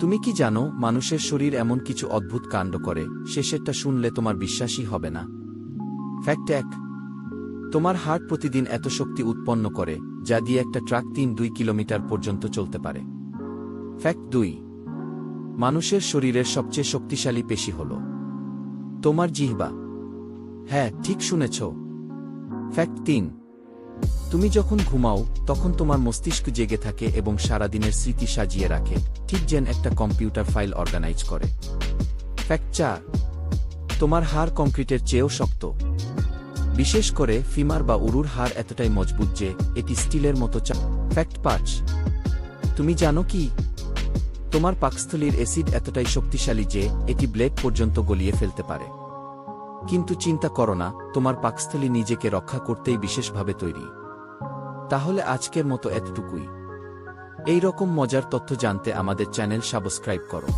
তুমি কি জানো, মানুষের শরীর এমন কিছু অদ্ভুত কাণ্ড করে, শেষেরটা শুনলে তোমার বিশ্বাসই হবে না। ফ্যাক্ট এক। তোমার হার্ট প্রতিদিন এত শক্তি উৎপন্ন করে, যা দিয়ে একটা ট্রাক তিন দুই কিলোমিটার পর্যন্ত চলতে পারে। ফ্যাক্ট দুই। মানুষের শরীরের সবচেয়ে শক্তিশালী পেশি হল। তোমার জিহ্বা। হ্যাঁ ঠিক শুনেছ। ফ্যাক্ট তিন। তুমি যখন ঘুমাও, তখন তোমার মস্তিষ্ক জেগে থাকে এবং সারাদিনের স্মৃতি সাজিয়ে রাখে, ঠিক যেন একটা কম্পিউটার ফাইল অর্গানাইজ করে। ফ্যাক্ট তোমার হাড় কংক্রিটের চেয়েও শক্ত। বিশেষ করে ফিমার বা উরুর হাড় এতটাই মজবুত যে, এটি স্টিলের মতো চা ফ্যাক্ট পাঁচ, তুমি জানো কি? তোমার পাকস্থলীর অ্যাসিড এতটাই শক্তিশালী যে, এটি ব্লেড পর্যন্ত গলিয়ে ফেলতে পারে। কিন্তু চিন্তা করো না, তোমার পাকস্থলী নিজেকে রক্ষা করতেই বিশেষভাবে তৈরি। তাহলে আজকের মতো এতটুকুই। এই রকম মজার তথ্য জানতে আমাদের চ্যানেল সাবস্ক্রাইব করো।